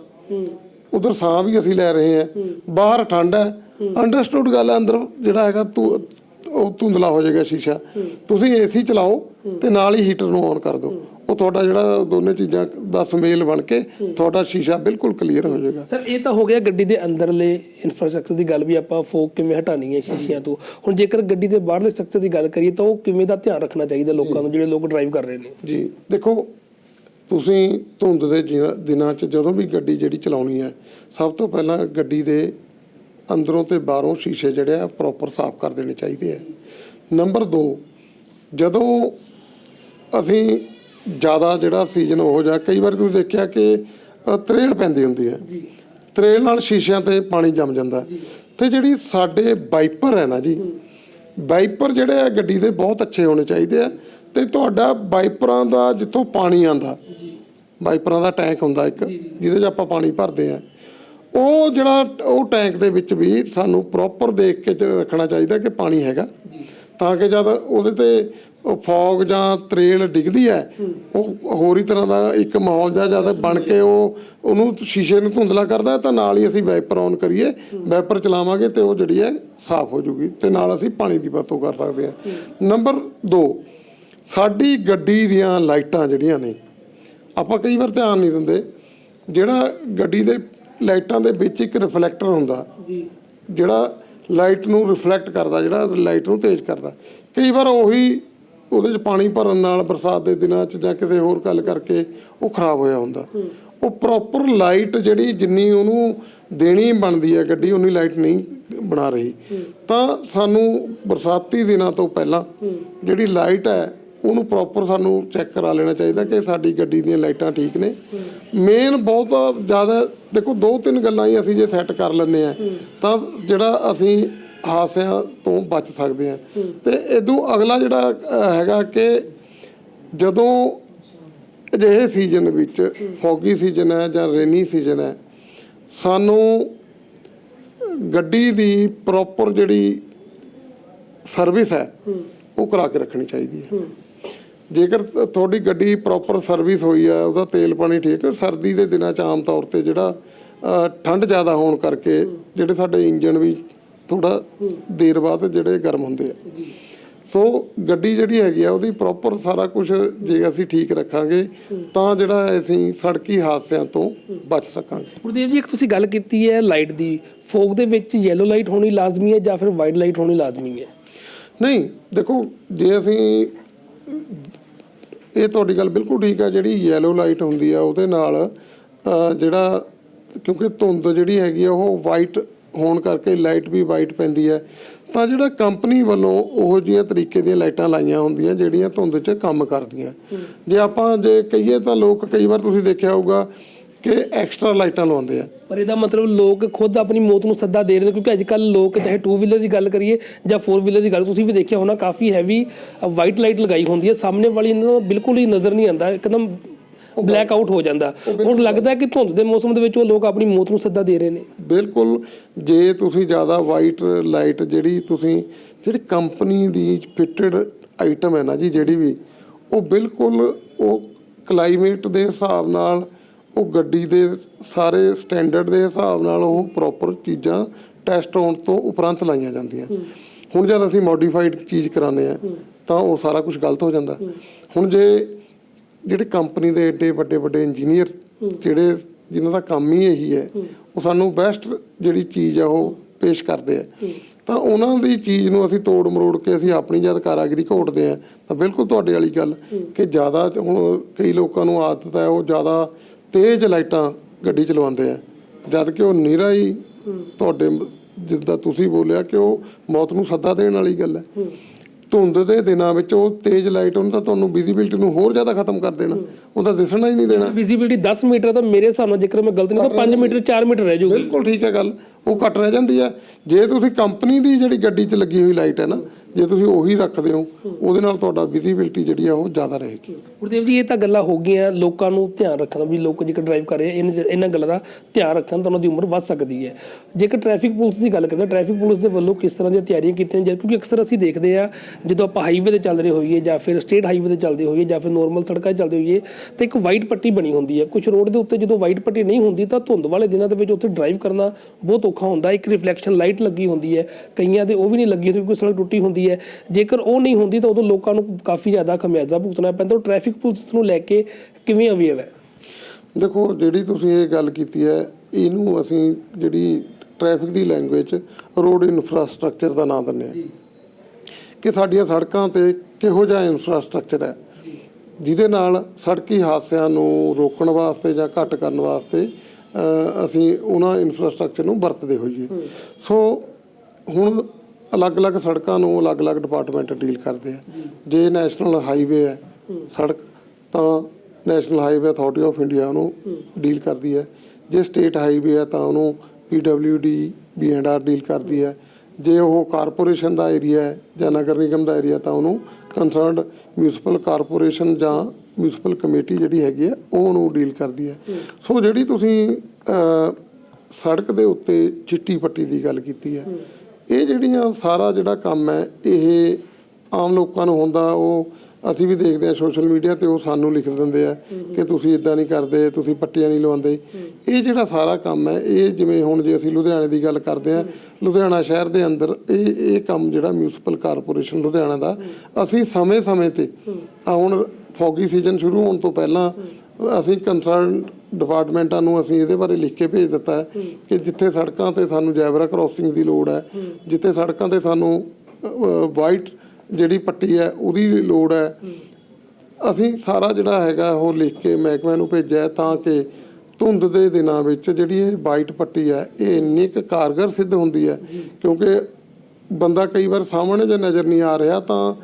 ਉਧਰ ਸਾਹ ਵੀ ਅਸੀਂ ਲੈ ਰਹੇ ਹਾਂ। ਬਾਹਰ ਠੰਡ ਹੈ। ਅੰਡਰਸਟੂਡ ਗੱਲ ਹੈ ਅੰਦਰ ਜਿਹੜਾ ਹੈਗਾ ਤੂੰ ਉਹ ਧੁੰਦਲਾ ਹੋ ਜਾਏਗਾ ਸ਼ੀਸ਼ਾ। ਤੁਸੀਂ ਏਸੀ ਚਲਾਓ ਤੇ ਨਾਲ ਹੀ ਹੀਟਰ ਨੂੰ ਔਨ ਕਰ ਦਿਓ। ਉਹ ਤੁਹਾਡਾ ਜਿਹੜਾ ਦੋਨੇ ਚੀਜ਼ਾਂ ਦਾ ਸਮੇਲ ਬਣ ਕੇ ਤੁਹਾਡਾ ਸ਼ੀਸ਼ਾ ਬਿਲਕੁਲ ਕਲੀਅਰ ਹੋ ਜਾਏਗਾ। ਸਰ ਇਹ ਤਾਂ ਹੋ ਗਿਆ ਗੱਡੀ ਦੇ ਅੰਦਰਲੇ ਇਨਫਰਾਸਟ੍ਰਕਚਰ ਦੀ ਗੱਲ ਵੀ ਆਪਾਂ ਫੋਕ ਕਿਵੇਂ ਹਟਾਣੀ ਹੈ ਸ਼ੀਸ਼ਿਆਂ ਤੋਂ। ਹੁਣ ਜੇਕਰ ਗੱਡੀ ਦੇ ਬਾਹਰਲੇ ਸਟਰਕਚਰ ਦੀ ਗੱਲ ਕਰੀਏ ਤਾਂ ਉਹ ਕਿਵੇਂ ਦਾ ਧਿਆਨ ਰੱਖਣਾ ਚਾਹੀਦਾ ਲੋਕਾਂ ਨੂੰ ਜਿਹੜੇ ਲੋਕ ਡਰਾਈਵ ਕਰ ਰਹੇ ਨੇ? ਜੀ ਦੇਖੋ ਤੁਸੀਂ ਧੁੰਦ ਦੇ ਦਿਨਾਂ 'ਚ ਜਦੋਂ ਵੀ ਗੱਡੀ ਜਿਹੜੀ ਚਲਾਉਣੀ ਹੈ ਸਭ ਤੋਂ ਪਹਿਲਾਂ ਗੱਡੀ ਦੇ ਅੰਦਰੋਂ ਤੇ ਬਾਹਰੋਂ ਸ਼ੀਸ਼ੇ ਜਿਹੜੇ ਆ ਪ੍ਰੋਪਰ ਸਾਫ਼ ਕਰ ਦੇਣੇ ਚਾਹੀਦੇ ਆ। ਨੰਬਰ 2 ਜਦੋਂ ਅਸੀਂ ਜ਼ਿਆਦਾ ਜਿਹੜਾ ਸੀਜ਼ਨ ਉਹ ਜਾ ਕਈ ਵਾਰ ਤੁਸੀਂ ਦੇਖਿਆ ਕਿ ਤਰੇਲ ਪੈਂਦੀ ਹੁੰਦੀ ਹੈ। ਜੀ। ਤਰੇਲ ਨਾਲ ਸ਼ੀਸ਼ਿਆਂ ਤੇ ਪਾਣੀ ਜੰਮ ਜਾਂਦਾ। ਤੇ ਜਿਹੜੀ ਸਾਡੇ ਵਾਈਪਰ ਹੈ ਨਾ ਜੀ ਵਾਈਪਰ ਜਿਹੜੇ ਆ ਗੱਡੀ ਦੇ ਬਹੁਤ ਅੱਛੇ ਹੋਣੇ ਚਾਹੀਦੇ ਆ। ਤੇ ਤੁਹਾਡਾ ਵਾਈਪਰਾਂ ਦਾ ਜਿੱਥੋਂ ਪਾਣੀ ਆਂਦਾ ਵਾਈਪਰਾਂ ਦਾ ਟੈਂਕ ਹੁੰਦਾ ਇੱਕ ਜਿਹਦੇ 'ਚ ਆਪਾਂ ਪਾਣੀ ਭਰਦੇ ਆ। ਉਹ ਜਿਹੜਾ ਉਹ ਟੈਂਕ ਦੇ ਵਿੱਚ ਵੀ ਸਾਨੂੰ ਪ੍ਰੋਪਰ ਦੇਖ ਕੇ ਰੱਖਣਾ ਚਾਹੀਦਾ ਕਿ ਪਾਣੀ ਹੈਗਾ। ਤਾਂ ਕਿ ਜਦ ਉਹਦੇ ਤੇ ਉਹ ਫੌਗ ਜਾਂ ਤਰੇਲ ਡਿੱਗਦੀ ਹੈ ਉਹ ਹੋਰ ਹੀ ਤਰ੍ਹਾਂ ਦਾ ਇੱਕ ਮਾਹੌਲ ਜਿਹਾ ਜਦ ਬਣ ਕੇ ਉਹ ਉਹਨੂੰ ਸ਼ੀਸ਼ੇ ਨੂੰ ਧੁੰਦਲਾ ਕਰਦਾ ਤਾਂ ਨਾਲ ਹੀ ਅਸੀਂ ਵਾਈਪਰ ਔਨ ਕਰੀਏ ਵਾਈਪਰ ਚਲਾਵਾਂਗੇ ਤੇ ਉਹ ਜਿਹੜੀ ਹੈ ਸਾਫ਼ ਹੋ ਜੂਗੀ ਤੇ ਨਾਲ ਅਸੀਂ ਪਾਣੀ ਦੀ ਵਰਤੋਂ ਕਰ ਸਕਦੇ ਹਾਂ। ਨੰਬਰ 2 ਸਾਡੀ ਗੱਡੀ ਦੀਆਂ ਲਾਈਟਾਂ ਜਿਹੜੀਆਂ ਨੇ ਆਪਾਂ ਕਈ ਵਾਰ ਧਿਆਨ ਨਹੀਂ ਦਿੰਦੇ ਜਿਹੜਾ ਗੱਡੀ ਦੇ ਲਾਈਟਾਂ ਦੇ ਵਿੱਚ ਇੱਕ ਰਿਫਲੈਕਟਰ ਹੁੰਦਾ ਜੀ। ਜਿਹੜਾ ਲਾਈਟ ਨੂੰ ਰਿਫਲੈਕਟ ਕਰਦਾ ਜਿਹੜਾ ਲਾਈਟ ਨੂੰ ਤੇਜ਼ ਕਰਦਾ ਕਈ ਵਾਰ ਉਹੀ ਉਹਦੇ 'ਚ ਪਾਣੀ ਭਰਨ ਨਾਲ ਬਰਸਾਤ ਦੇ ਦਿਨਾਂ 'ਚ ਜਾਂ ਕਿਸੇ ਹੋਰ ਗੱਲ ਕਰਕੇ ਉਹ ਖਰਾਬ ਹੋਇਆ ਹੁੰਦਾ। ਉਹ ਪ੍ਰੋਪਰ ਲਾਈਟ ਜਿਹੜੀ ਜਿੰਨੀ ਉਹਨੂੰ ਦੇਣੀ ਬਣਦੀ ਹੈ ਗੱਡੀ ਉਨੀ ਲਾਈਟ ਨਹੀਂ ਬਣਾ ਰਹੀ। ਤਾਂ ਸਾਨੂੰ ਬਰਸਾਤੀ ਦਿਨਾਂ ਤੋਂ ਪਹਿਲਾਂ ਜਿਹੜੀ ਲਾਈਟ ਹੈ ਉਹਨੂੰ ਪ੍ਰੋਪਰ ਸਾਨੂੰ ਚੈੱਕ ਕਰਾ ਲੈਣਾ ਚਾਹੀਦਾ ਕਿ ਸਾਡੀ ਗੱਡੀ ਦੀਆਂ ਲਾਈਟਾਂ ਠੀਕ ਨੇ। ਮੇਨ ਬਹੁਤ ਜ਼ਿਆਦਾ ਦੇਖੋ ਦੋ ਤਿੰਨ ਗੱਲਾਂ ਹੀ ਅਸੀਂ ਜੇ ਸੈੱਟ ਕਰ ਲੈਂਦੇ ਆ ਤਾਂ ਜਿਹੜਾ ਅਸੀਂ ਹਾਸਿਆਂ ਤੋਂ ਬਚ ਸਕਦੇ ਆ। ਤੇ ਇਦੋਂ ਅਗਲਾ ਜਿਹੜਾ ਹੈਗਾ ਕਿ ਜਦੋਂ ਅਜਿਹੇ ਸੀਜ਼ਨ ਵਿੱਚ ਫੌਗੀ ਸੀਜ਼ਨ ਹੈ ਜਾਂ ਰੇਨੀ ਸੀਜ਼ਨ ਹੈ, ਸਾਨੂੰ ਗੱਡੀ ਦੀ ਪ੍ਰੋਪਰ ਜਿਹੜੀ ਸਰਵਿਸ ਹੈ, ਉਹ ਕਰਾ ਕੇ ਰੱਖਣੀ ਚਾਹੀਦੀ ਹੈ। ਜੇਕਰ ਤੁਹਾਡੀ ਗੱਡੀ ਪ੍ਰੋਪਰ ਸਰਵਿਸ ਹੋਈ ਹੈ, ਉਹਦਾ ਤੇਲ ਪਾਣੀ ਠੀਕ ਹੈ, ਸਰਦੀ ਦੇ ਦਿਨਾਂ 'ਚ ਆਮ ਤੌਰ ਤੇ ਜਿਹੜਾ ਠੰਡ ਜ਼ਿਆਦਾ ਹੋਣ ਕਰਕੇ ਜਿਹੜੇ ਸਾਡੇ ਇੰਜਨ ਵੀ ਥੋੜਾ ਦੇਰ ਬਾਅਦ ਜਿਹੜੇ ਗਰਮ ਹੁੰਦੇ ਆ। ਸੋ ਗੱਡੀ ਜਿਹੜੀ ਹੈਗੀ ਆ ਉਹਦੀ ਪ੍ਰੋਪਰ ਸਾਰਾ ਕੁਝ ਜੇ ਅਸੀਂ ਠੀਕ ਰੱਖਾਂਗੇ ਤਾਂ ਜਿਹੜਾ ਅਸੀਂ ਸੜਕੀ ਹਾਦਸਿਆਂ ਤੋਂ ਬਚ ਸਕਾਂਗੇ। ਗੁਰਦੇਵ ਜੀ ਇੱਕ ਤੁਸੀਂ ਗੱਲ ਕੀਤੀ ਹੈ ਲਾਈਟ ਦੀ। ਫੋਗ ਦੇ ਵਿੱਚ ਯੈਲੋ ਲਾਈਟ ਹੋਣੀ ਲਾਜ਼ਮੀ ਹੈ ਜਾਂ ਫਿਰ ਵਾਈਟ ਲਾਈਟ ਹੋਣੀ ਲਾਜ਼ਮੀ ਹੈ? ਨਹੀਂ ਦੇਖੋ ਜੇ ਅਸੀਂ ਇਹ ਤੁਹਾਡੀ ਗੱਲ ਬਿਲਕੁਲ ਠੀਕ ਹੈ ਜਿਹੜੀ ਯੈਲੋ ਲਾਈਟ ਹੁੰਦੀ ਆ ਉਹਦੇ ਨਾਲ ਜਿਹੜਾ ਕਿਉਂਕਿ ਧੁੰਦ ਜਿਹੜੀ ਹੈਗੀ ਆ ਉਹ ਵਾਈਟ ਹੋਣ ਕਰਕੇ ਲਾਈਟ ਵੀ ਵਾਈਟ ਪੈਂਦੀ ਹੈ। ਤਾਂ ਜਿਹੜਾ ਕੰਪਨੀ ਵੱਲੋਂ ਉਹੋ ਜਿਹੀਆਂ ਤਰੀਕੇ ਦੀਆਂ ਲਾਈਟਾਂ ਲਾਈਆਂ ਹੁੰਦੀਆਂ, ਜਿਹੜੀਆਂ ਧੁੰਦ 'ਚ ਕੰਮ ਕਰਦੀਆਂ। ਜੇ ਆਪਾਂ ਜੇ ਕਹੀਏ ਤਾਂ ਲੋਕ ਕਈ ਵਾਰ ਤੁਸੀਂ ਦੇਖਿਆ ਹੋਊਗਾ ਕਿ ਐਕਸਟਰਾ ਲਾਈਟਾਂ ਲਵਾਉਂਦੇ ਆ। ਪਰ ਇਹਦਾ ਮਤਲਬ ਲੋਕ ਖੁਦ ਆਪਣੀ ਮੌਤ ਨੂੰ ਸੱਦਾ ਦੇ ਰਹੇ ਨੇ, ਕਿਉਂਕਿ ਅੱਜ ਕੱਲ ਲੋਕ ਚਾਹੇ 2 ਵੀਲਰ ਦੀ ਗੱਲ ਕਰੀਏ ਜਾਂ 4 ਵੀਲਰ ਦੀ ਗੱਲ, ਤੁਸੀਂ ਵੀ ਦੇਖਿਆ ਹੋਣਾ ਕਾਫੀ ਹੈਵੀ ਵਾਈਟ ਲਾਈਟ ਲਗਾਈ ਹੁੰਦੀ ਹੈ। ਸਾਹਮਣੇ ਵਾਲੀ ਨੂੰ ਬਿਲਕੁਲ ਹੀ ਨਜ਼ਰ ਨਹੀਂ ਆਉਂਦਾ, ਇੱਕਦਮ ਬਲੈਕ ਆਊਟ ਹੋ ਜਾਂਦਾ। ਹੁਣ ਲੱਗਦਾ ਕਿ ਧੁੰਦ ਦੇ ਮੌਸਮ ਦੇ ਵਿੱਚ ਉਹ ਲੋਕ ਆਪਣੀ ਮੌਤ ਨੂੰ ਸੱਦਾ ਦੇ ਰਹੇ ਨੇ। ਬਿਲਕੁਲ। ਜੇ ਤੁਸੀਂ ਜ਼ਿਆਦਾ ਵਾਈਟ ਲਾਈਟ ਜਿਹੜੀ ਤੁਸੀਂ ਜਿਹੜੀ ਕੰਪਨੀ ਦੀ ਫਿਟਡ ਆਈਟਮ ਹੈ ਨਾ ਜੀ ਜਿਹੜੀ ਵੀ ਉਹ ਬਿਲਕੁਲ ਉਹ ਕਲਾਈਮੇਟ ਦੇ ਹਿਸਾਬ ਨਾਲ ਉਹ ਗੱਡੀ ਦੇ ਸਾਰੇ ਸਟੈਂਡਰਡ ਦੇ ਹਿਸਾਬ ਨਾਲ ਉਹ ਪ੍ਰੋਪਰ ਚੀਜ਼ਾਂ ਟੈਸਟ ਹੋਣ ਤੋਂ ਉਪਰੰਤ ਲਾਈਆਂ ਜਾਂਦੀਆਂ। ਹੁਣ ਜਦ ਅਸੀਂ ਮੋਡੀਫਾਈਡ ਚੀਜ਼ ਕਰਾਉਂਦੇ ਆ ਤਾਂ ਉਹ ਸਾਰਾ ਕੁਝ ਗਲਤ ਹੋ ਜਾਂਦਾ। ਹੁਣ ਜੇ ਜਿਹੜੇ ਕੰਪਨੀ ਦੇ ਏਡੇ ਵੱਡੇ ਵੱਡੇ ਇੰਜੀਨੀਅਰ ਜਿਹੜੇ ਜਿਨ੍ਹਾਂ ਦਾ ਕੰਮ ਹੀ ਇਹੀ ਹੈ ਉਹ ਸਾਨੂੰ ਬੈਸਟ ਜਿਹੜੀ ਚੀਜ਼ ਆ ਉਹ ਪੇਸ਼ ਕਰਦੇ ਆ। ਤਾਂ ਉਹਨਾਂ ਦੀ ਚੀਜ਼ ਨੂੰ ਅਸੀਂ ਤੋੜ ਮਰੋੜ ਕੇ ਅਸੀਂ ਆਪਣੀ ਜਦ ਕਾਰਾਗਰੀ ਘੋਟਦੇ ਆ ਤਾਂ ਬਿਲਕੁਲ ਤੁਹਾਡੇ ਵਾਲੀ ਗੱਲ ਕਿ ਜ਼ਿਆਦਾ ਹੁਣ ਕਈ ਲੋਕਾਂ ਨੂੰ ਆਦਤ ਹੈ ਉਹ ਜ਼ਿਆਦਾ ਤੇਜ਼ ਲਾਈਟਾਂ ਗੱਡੀ ਚਲਵਾਉਂਦੇ ਆ। ਜਦ ਕਿ ਉਹ ਨਿਰਾ ਹੀ ਤੁਹਾਡੇ ਜਿੱਦਾਂ ਤੁਸੀਂ ਬੋਲਿਆ ਕਿ ਉਹ ਮੌਤ ਨੂੰ ਸੱਦਾ ਦੇਣ ਵਾਲੀ ਗੱਲ ਹੈ। ਧੁੰਦ ਦੇ ਦਿਨਾਂ ਵਿੱਚ ਉਹ ਤੇਜ਼ ਲਾਈਟ ਉਹਨੇ ਤਾਂ ਤੁਹਾਨੂੰ ਵਿਜ਼ਿਬਿਲਟੀ ਨੂੰ ਹੋਰ ਜ਼ਿਆਦਾ ਖਤਮ ਕਰ ਦੇਣਾ। ਉਹਦਾ ਦਿਸਣਾ ਹੀ ਨਹੀਂ ਦੇਣਾ। ਵਿਜ਼ਿਬਿਲਿਟੀ 10 ਮੀਟਰ ਤਾਂ ਮੇਰੇ ਹਿਸਾਬ ਨਾਲ ਜੇਕਰ ਮੈਂ ਗਲਤ ਨਹੀਂ ਤਾਂ 5 ਮੀਟਰ 4 ਮੀਟਰ ਰਹਿ ਜਾਊਗੀ। ਬਿਲਕੁਲ ਠੀਕ ਹੈ ਗੱਲ। ਉਹ ਘੱਟ ਰਹਿ ਜਾਂਦੀ ਹੈ। ਜੇ ਤੁਸੀਂ ਕੰਪਨੀ ਦੀ ਜਿਹੜੀ ਗੱਡੀ 'ਚ ਲੱਗੀ ਹੋਈ ਲਾਈਟ ਹੈ ਨਾ ਜੇ ਤੁਸੀਂ ਉਹੀ ਰੱਖਦੇ ਹੋ, ਉਹਦੇ ਨਾਲ ਤੁਹਾਡਾ ਵਿਜ਼ਿਬਿਲਟੀ ਜਿਹੜੀ ਆ ਉਹ ਜ਼ਿਆਦਾ ਰਹੇਗੀ। ਗੁਰਦੇਵ ਜੀ, ਇਹ ਤਾਂ ਗੱਲਾਂ ਹੋ ਗਈਆਂ, ਲੋਕਾਂ ਨੂੰ ਧਿਆਨ ਰੱਖਣਾ ਵੀ ਲੋਕ ਜੇਕਰ ਡਰਾਈਵ ਕਰ ਰਹੇ ਇਹਨਾਂ ਇਹਨਾਂ ਗੱਲਾਂ ਦਾ ਧਿਆਨ ਰੱਖਣ ਤਾਂ ਉਹਨਾਂ ਦੀ ਉਮਰ ਵੱਧ ਸਕਦੀ ਹੈ। ਜੇਕਰ ਟ੍ਰੈਫਿਕ ਪੁਲਿਸ ਦੀ ਗੱਲ ਕਰਦੇ ਟ੍ਰੈਫਿਕ ਪੁਲਿਸ ਦੇ ਵੱਲੋਂ ਕਿਸ ਤਰ੍ਹਾਂ ਦੀਆਂ ਤਿਆਰੀਆਂ ਕੀਤੀਆਂ ਜਾਂਦੀਆਂ ਕਿਉਂਕਿ ਅਕਸਰ ਅਸੀਂ ਦੇਖਦੇ ਆ ਜਦੋਂ ਆਪਾਂ ਹਾਈਵੇ ਤੇ ਚੱਲ ਰਹੇ ਹੋਈਏ ਜਾਂ ਫਿਰ ਸਟੇਟ ਹਾਈਵੇ ਤੇ ਚੱਲਦੇ ਹੋਈਏ ਜਾਂ ਫਿਰ ਨੋਰਮਲ ਸੜਕਾਂ 'ਤੇ ਚੱਲਦੇ ਹੋਈਏ, ਤਾਂ ਇੱਕ ਵਾਈਟ ਪੱਟੀ ਬਣੀ ਹੁੰਦੀ ਹੈ। ਕੁਝ ਰੋਡ ਦੇ ਉੱਤੇ ਜਦੋਂ ਵਾਈਟ ਪੱਟੀ ਨਹੀਂ ਹੁੰਦੀ ਤਾਂ ਧੁੰਦ ਵਾਲੇ ਦਿਨਾਂ ਦੇ ਵਿੱਚ ਉੱਥੇ ਡਰਾਈਵ ਕਰਨਾ ਬਹੁਤ ਔਖਾ ਹੁੰਦਾ। ਇੱਕ ਰਿਫਲੈਕਸ਼ਨ ਲਾਈਟ ਲੱਗੀ ਹੁੰਦੀ ਹੈ। ਕਈਆਂ ਦੇ ਉਹ ਵੀ ਨਹੀਂ ਲੱਗੀ ਹੁੰਦੀ, ਕੋਈ ਸੜਕ ਟੁੱਟੀ ਹੁੰਦੀ ਹੈ। ਜੇਕਰ ਉਹ ਨਹੀਂ ਹੁੰਦੀ ਤਾਂ ਉਦੋਂ ਲੋਕਾਂ ਨੂੰ ਕਾਫੀ ਜ਼ਿਆਦਾ ਖਮਿਆਜ਼ਾ ਭੁਗਤਣਾ ਪੈਂਦਾ ਉਹ ਟ੍ਰੈਫਿਕ ਪੁਲਿਸ ਨੂੰ ਲੈ ਕੇ ਕਿਵੇਂ ਅਵੇਅਰ ਹੈ? ਦੇਖੋ ਜਿਹੜੀ ਤੁਸੀਂ ਇਹ ਗੱਲ ਕੀਤੀ ਹੈ ਇਹਨੂੰ ਅਸੀਂ ਜਿਹੜੀ ਟ੍ਰੈਫਿਕ ਦੀ ਲੈਂਗੁਏਜ ਰੋਡ ਇਨਫਰਾਸਟ੍ਰਕਚਰ ਦਾ ਨਾਮ ਦਿੰਦੇ ਹਾਂ। ਕਿ ਸਾਡੀਆਂ ਸੜਕਾਂ ਤੇ ਕਿਹੋ ਜਿਹਾ ਇਨਫਰਾਸਟ੍ਰਕਚਰ ਹੈ। ਜਿਹਦੇ ਨਾਲ ਸੜਕੀ ਹਾਦਸਿਆਂ ਨੂੰ ਰੋਕਣ ਵਾਸਤੇ ਜਾਂ ਘੱਟ ਕਰਨ ਵਾਸਤੇ ਅਸੀਂ ਉਹਨਾਂ ਇਨਫਰਾਸਟ੍ਰਕਚਰ ਨੂੰ ਵਰਤਦੇ ਹੋਈਏ। ਸੋ ਹੁਣ ਅਲੱਗ-ਅਲੱਗ ਸੜਕਾਂ ਨੂੰ ਅਲੱਗ-ਅਲੱਗ ਡਿਪਾਰਟਮੈਂਟ ਡੀਲ ਕਰਦੇ ਆ। ਜੇ ਨੈਸ਼ਨਲ ਹਾਈਵੇ ਹੈ, ਸੜਕ, ਤਾਂ national highway authority of India ਉਹਨੂੰ ਡੀਲ ਕਰਦੀ ਹੈ। ਜੇ ਸਟੇਟ ਹਾਈਵੇ ਹੈ, ਤਾਂ ਉਹਨੂੰ ਪੀਡਬਲਯੂਡੀ ਬੀਐਂਡਆਰ ਡੀਲ ਕਰਦੀ ਹੈ। ਜੇ ਉਹ ਕਾਰਪੋਰੇਸ਼ਨ ਦਾ ਏਰੀਆ ਹੈ ਜਾਂ ਨਗਰ ਨਿਗਮ ਦਾ ਏਰੀਆ ਤਾਂ ਉਹਨੂੰ ਕੰਸਰਨਡ ਮਿਊਨਿਸਪਲ ਕਾਰਪੋਰੇਸ਼ਨ ਜਾਂ ਮਿਊਨਿਸਪਲ ਕਮੇਟੀ ਜਿਹੜੀ ਹੈਗੀ ਹੈ, ਉਹ ਉਹਨੂੰ ਡੀਲ ਕਰਦੀ ਹੈ। ਸੋ ਜਿਹੜੀ ਤੁਸੀਂ ਸੜਕ ਦੇ ਉੱਤੇ ਚਿੱਟੀ ਪੱਟੀ ਦੀ ਗੱਲ ਕੀਤੀ ਹੈ ਇਹ ਜਿਹੜੀਆਂ ਸਾਰਾ ਜਿਹੜਾ ਕੰਮ ਹੈ, ਇਹ ਆਮ ਲੋਕਾਂ ਨੂੰ ਹੁੰਦਾ, ਉਹ ਅਸੀਂ ਵੀ ਦੇਖਦੇ ਹਾਂ ਸੋਸ਼ਲ ਮੀਡੀਆ ਤੇ ਉਹ ਸਾਨੂੰ ਲਿਖ ਦਿੰਦੇ ਆ ਕਿ ਤੁਸੀਂ ਇਦਾਂ ਨਹੀਂ ਕਰਦੇ, ਤੁਸੀਂ ਪੱਟੀਆਂ ਨਹੀਂ ਲਵਾਉਂਦੇ। ਇਹ ਜਿਹੜਾ ਸਾਰਾ ਕੰਮ ਹੈ, ਇਹ ਜਿਵੇਂ ਹੁਣ ਜੇ ਅਸੀਂ ਲੁਧਿਆਣੇ ਦੀ ਗੱਲ ਕਰਦੇ ਹਾਂ, ਲੁਧਿਆਣਾ ਸ਼ਹਿਰ ਦੇ ਅੰਦਰ ਇਹ ਇਹ ਕੰਮ ਜਿਹੜਾ ਮਿਊਨਿਸਪਲ ਕਾਰਪੋਰੇਸ਼ਨ ਲੁਧਿਆਣਾ ਦਾ, ਅਸੀਂ ਸਮੇਂ-ਸਮੇਂ ਤੇ ਹੁਣ ਫੌਗੀ ਸੀਜ਼ਨ ਸ਼ੁਰੂ ਹੋਣ ਤੋਂ ਪਹਿਲਾਂ ਅਸੀਂ ਕੰਸਰਨ ਡਿਪਾਰਟਮੈਂਟਾਂ ਨੂੰ ਅਸੀਂ ਇਹਦੇ ਬਾਰੇ ਲਿਖ ਕੇ ਭੇਜ ਦਿੱਤਾ ਹੈ ਕਿ ਜਿੱਥੇ ਸੜਕਾਂ ਤੇ ਸਾਨੂੰ ਜੈਬਰਾ ਕ੍ਰਾਸਿੰਗ ਦੀ ਲੋੜ ਹੈ ਜਿੱਥੇ ਸੜਕਾਂ ਤੇ ਸਾਨੂੰ ਵਾਈਟ ਜਿਹੜੀ ਪੱਟੀ ਹੈ ਉਹਦੀ ਲੋੜ ਹੈ। ਅਸੀਂ ਸਾਰਾ ਜਿਹੜਾ ਹੈਗਾ ਉਹ ਲਿਖ ਕੇ ਮਹਿਕਮੇ ਨੂੰ ਭੇਜਿਆ ਤਾਂ ਕਿ ਧੁੰਦ ਦੇ ਦਿਨਾਂ ਵਿੱਚ ਜਿਹੜੀ ਇਹ ਵਾਈਟ ਪੱਟੀ ਹੈ ਇਹ ਇੰਨੀ ਕੁ ਕਾਰਗਰ ਸਿੱਧ ਹੁੰਦੀ ਹੈ ਕਿਉਂਕਿ ਬੰਦਾ ਕਈ ਵਾਰ ਸਾਹਮਣੇ ਜੇ ਨਜ਼ਰ ਨਹੀਂ ਆ ਰਿਹਾ ਤਾਂ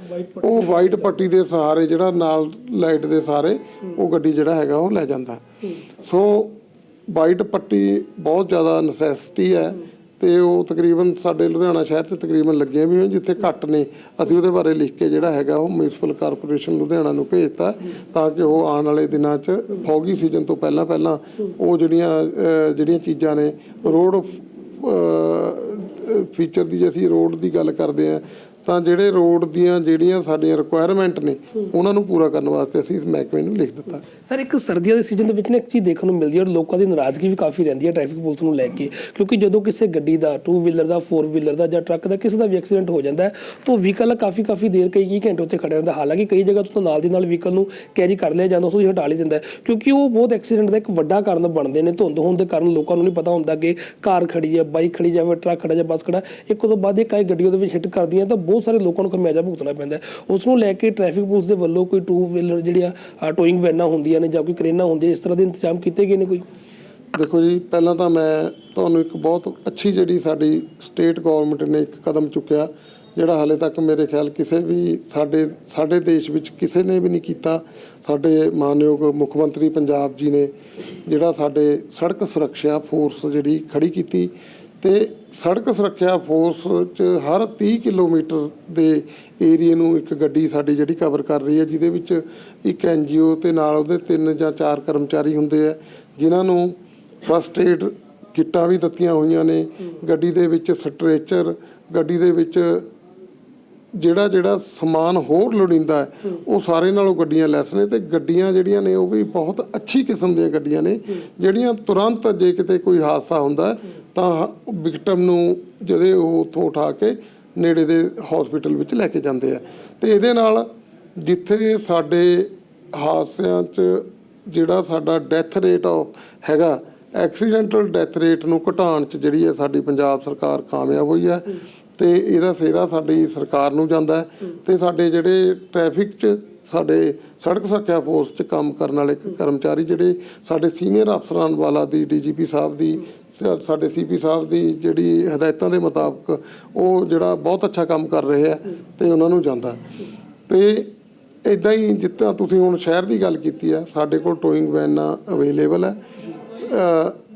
ਉਹ ਵਾਈਟ ਪੱਟੀ ਦੇ ਸਹਾਰੇ ਜਿਹੜਾ ਨਾਲ ਲਾਈਟ ਦੇ ਸਹਾਰੇ ਉਹ ਗੱਡੀ ਜਿਹੜਾ ਹੈਗਾ ਉਹ ਲੈ ਜਾਂਦਾ। ਸੋ ਵਾਈਟ ਪੱਟੀ ਬਹੁਤ ਜ਼ਿਆਦਾ ਨੈਸੈਸਿਟੀ ਹੈ ਤੇ ਉਹ ਤਕਰੀਬਨ ਸਾਡੇ ਲੁਧਿਆਣਾ ਸ਼ਹਿਰ 'ਚ ਤਕਰੀਬਨ ਲੱਗੀਆਂ ਵੀ ਹੋਈਆਂ ਜਿੱਥੇ ਘੱਟ ਨੇ। ਅਸੀਂ ਉਹਦੇ ਬਾਰੇ ਲਿਖ ਕੇ ਜਿਹੜਾ ਹੈਗਾ ਉਹ ਮਿਊਨਿਸਪਲ ਕਾਰਪੋਰੇਸ਼ਨ ਲੁਧਿਆਣਾ ਨੂੰ ਭੇਜਤਾ ਤਾਂ ਕਿ ਉਹ ਆਉਣ ਵਾਲੇ ਦਿਨਾਂ 'ਚ ਫੌਗੀ ਸੀਜ਼ਨ ਤੋਂ ਪਹਿਲਾਂ ਪਹਿਲਾਂ ਉਹ ਜਿਹੜੀਆਂ ਜਿਹੜੀਆਂ ਚੀਜ਼ਾਂ ਨੇ ਰੋਡ ਫੀਚਰ ਦੀ ਜੇ ਅਸੀਂ ਰੋਡ ਦੀ ਗੱਲ ਕਰਦੇ ਆ ਤਾਂ ਜਿਹੜੇ ਰੋਡ ਦੀਆਂ ਜਿਹੜੀਆਂ ਸਾਡੀਆਂ ਰਿਕੁਆਇਰਮੈਂਟ ਨੇ, ਉਹਨਾਂ ਨੂੰ ਪੂਰਾ ਕਰਨ ਵਾਸਤੇ ਅਸੀਂ ਇਸ ਮਹਿਕਮੇ ਨੂੰ ਲਿਖ ਦਿੱਤਾ। ਸਰ, ਇੱਕ ਸਰਦੀਆਂ ਦੇ ਸੀਜ਼ਨ ਦੇ ਵਿੱਚ ਨਾ ਇੱਕ ਚੀਜ਼ ਦੇਖਣ ਨੂੰ ਮਿਲਦੀ ਹੈ ਲੋਕਾਂ ਦੀ ਨਾਰਾਜ਼ਗੀ ਵੀ ਕਾਫੀ ਰਹਿੰਦੀ ਹੈ ਟ੍ਰੈਫਿਕ ਪੁਲਿਸ ਨੂੰ ਲੈ ਕੇ। ਕਿਉਂਕਿ ਜਦੋਂ ਕਿਸੇ ਗੱਡੀ ਦਾ 2 ਵੀਲਰ ਦਾ 4 ਵੀਲਰ ਦਾ ਜਾਂ ਟਰੱਕ ਦਾ ਕਿਸੇ ਦਾ ਵੀ ਐਕਸੀਡੈਂਟ ਹੋ ਜਾਂਦਾ ਹੈ, ਤਾਂ ਵਹੀਕਲ ਕਾਫੀ ਕਾਫੀ ਦੇਰ ਕਈ ਕਈ ਘੰਟੇ ਉੱਤੇ ਖੜਿਆ ਰਹਿੰਦਾ ਹਾਲਾਂਕਿ ਕਈ ਜਗ੍ਹਾ ਤੋਂ ਨਾਲ ਦੀ ਨਾਲ ਵਹੀਕਲ ਨੂੰ ਕੈਰੀ ਕਰ ਲਿਆ ਜਾਂਦਾ, ਉਸ ਨੂੰ ਹਟਾ ਲਿਆ ਜਾਂਦਾ ਕਿਉਂਕਿ ਉਹ ਬਹੁਤ ਐਕਸੀਡੈਂਟ ਦਾ ਇੱਕ ਵੱਡਾ ਕਾਰਨ ਬਣਦੇ ਨੇ, ਧੁੰਦ ਹੋਣ ਦੇ ਕਾਰਨ ਲੋਕਾਂ ਨੂੰ ਨਹੀਂ ਪਤਾ ਹੁੰਦਾ ਕਿ ਕਾਰ ਖੜੀ ਹੈ ਬਾਈਕ ਖੜੀ ਜਾਵੇ ਟਰੱਕ ਖੜਾ ਜਾਂ ਬੱਸ ਖੜਾ ਇੱਕ ਤੋਂ ਬਾਅਦ ਇੱਕ ਆਈ ਗੱਡੀ ਉਹਦੇ ਵਿੱਚ ਹਿੱਟ ਕਰਦੀਆਂ ਤਾਂ ਬਹੁਤ ਸਾਰੇ ਲੋਕਾਂ ਨੂੰ ਖਮਿਆਜਾ ਭੁਗਤਣਾ ਪੈਂਦਾ ਉਸ ਨੂੰ ਲੈ ਕੇ ਟ੍ਰੈਫਿਕ ਪੁਲਿਸ ਦੇ ਵੱਲੋਂ ਕੋਈ 2 ਵੀਲਰ ਜਿਹੜੀਆਂ ਟੋਇੰਗ ਵੈਨਾਂ ਹੁੰਦੀਆਂ ਨੇ ਜਾਂ ਕੋਈ ਕਰੇਨਾਂ ਹੁੰਦੀਆਂ, ਇਸ ਤਰ੍ਹਾਂ ਦੇ ਇੰਤਜ਼ਾਮ ਕੀਤੇ ਗਏ ਨੇ ਕੋਈ? ਦੇਖੋ ਜੀ, ਪਹਿਲਾਂ ਤਾਂ ਮੈਂ ਤੁਹਾਨੂੰ ਇੱਕ ਬਹੁਤ ਅੱਛੀ ਜਿਹੜੀ ਸਾਡੀ ਸਟੇਟ ਗਵਰਨਮੈਂਟ ਨੇ ਇੱਕ ਕਦਮ ਚੁੱਕਿਆ, ਜਿਹੜਾ ਹਾਲੇ ਤੱਕ ਮੇਰੇ ਖਿਆਲ ਕਿਸੇ ਵੀ ਸਾਡੇ ਸਾਡੇ ਦੇਸ਼ ਵਿੱਚ ਕਿਸੇ ਨੇ ਵੀ ਨਹੀਂ ਕੀਤਾ। ਸਾਡੇ ਮਾਨਯੋਗ ਮੁੱਖ ਮੰਤਰੀ ਪੰਜਾਬ ਜੀ ਨੇ ਜਿਹੜਾ ਸਾਡੇ ਸੜਕ ਸੁਰੱਖਿਆ ਫੋਰਸ ਜਿਹੜੀ ਖੜੀ ਕੀਤੀ ਤੇ ਸੜਕ ਸੁਰੱਖਿਆ ਫੋਰਸ ਚ ਹਰ 30 ਕਿਲੋਮੀਟਰ ਦੇ ਏਰੀਏ ਨੂੰ ਇੱਕ ਗੱਡੀ ਸਾਡੀ ਜਿਹੜੀ ਕਵਰ ਕਰ ਰਹੀ ਹੈ, ਜਿਹਦੇ ਵਿੱਚ ਇੱਕ ਐਨਜੀਓ ਤੇ ਨਾਲ ਉਹਦੇ ਤਿੰਨ ਜਾਂ ਚਾਰ ਕਰਮਚਾਰੀ ਹੁੰਦੇ ਆ, ਜਿਨ੍ਹਾਂ ਨੂੰ ਫਸਟ ਏਡ ਕਿੱਟਾਂ ਵੀ ਦਿੱਤੀਆਂ ਹੋਈਆਂ ਨੇ, ਗੱਡੀ ਦੇ ਵਿੱਚ ਸਟ੍ਰੈਚਰ ਗੱਡੀ ਦੇ ਵਿੱਚ ਜਿਹੜਾ ਜਿਹੜਾ ਸਮਾਨ ਹੋਰ ਲੋੜੀਂਦਾ ਹੈ, ਉਹ ਸਾਰੇ ਨਾਲੋਂ ਗੱਡੀਆਂ ਲੈਸ ਨੇ ਤੇ ਗੱਡੀਆਂ ਜਿਹੜੀਆਂ ਨੇ ਉਹ ਵੀ ਬਹੁਤ ਅੱਛੀ ਕਿਸਮ ਦੀਆਂ ਗੱਡੀਆਂ ਨੇ, ਜਿਹੜੀਆਂ ਤੁਰੰਤ ਜੇ ਕਿਤੇ ਕੋਈ ਹਾਦਸਾ ਹੁੰਦਾ ਤਾਂ ਵਿਕਟਮ ਨੂੰ ਜਿਹੜੇ ਉਹ ਉੱਥੋਂ ਉਠਾ ਕੇ ਨੇੜੇ ਦੇ ਹਸਪੀਟਲ ਵਿੱਚ ਲੈ ਕੇ ਜਾਂਦੇ ਆ। ਤੇ ਇਹਦੇ ਨਾਲ ਜਿੱਥੇ ਸਾਡੇ ਹਾਦਸਿਆਂ 'ਚ ਜਿਹੜਾ ਸਾਡਾ ਡੈਥ ਰੇਟ ਹੈਗਾ ਐਕਸੀਡੈਂਟਲ ਡੈਥ ਰੇਟ ਨੂੰ ਘਟਾਉਣ 'ਚ ਜਿਹੜੀ ਹੈ ਸਾਡੀ ਪੰਜਾਬ ਸਰਕਾਰ ਕਾਮਯਾਬ ਹੋਈ ਹੈ ਤੇ ਇਹਦਾ ਸਿਹਰਾ ਸਾਡੀ ਸਰਕਾਰ ਨੂੰ ਜਾਂਦਾ ਤੇ ਸਾਡੇ ਜਿਹੜੇ ਟ੍ਰੈਫਿਕ 'ਚ ਸਾਡੇ ਸੜਕ ਸੁਰੱਖਿਆ ਫੋਰਸ 'ਚ ਕੰਮ ਕਰਨ ਵਾਲੇ ਕਰਮਚਾਰੀ ਜਿਹੜੇ ਸਾਡੇ ਸੀਨੀਅਰ ਅਫਸਰਾਂ ਵਾਲਾ ਦੀ ਡੀਜੀਪੀ ਸਾਹਿਬ ਦੀ ਸਾਡੇ ਸੀਪੀ ਸਾਹਿਬ ਦੀ ਜਿਹੜੀ ਹਦਾਇਤਾਂ ਦੇ ਮੁਤਾਬਕ ਉਹ ਜਿਹੜਾ ਬਹੁਤ ਅੱਛਾ ਕੰਮ ਕਰ ਰਹੇ ਆ ਤੇ ਉਹਨਾਂ ਨੂੰ ਜਾਂਦਾ ਹੈ। ਤੇ ਇਦਾਂ ਹੀ ਜਿੱਦਾਂ ਤੁਸੀਂ ਹੁਣ ਸ਼ਹਿਰ ਦੀ ਗੱਲ ਕੀਤੀ ਆ, ਸਾਡੇ ਕੋਲ ਟੋਇੰਗ ਵੈਨਾਂ ਅਵੇਲੇਬਲ ਹੈ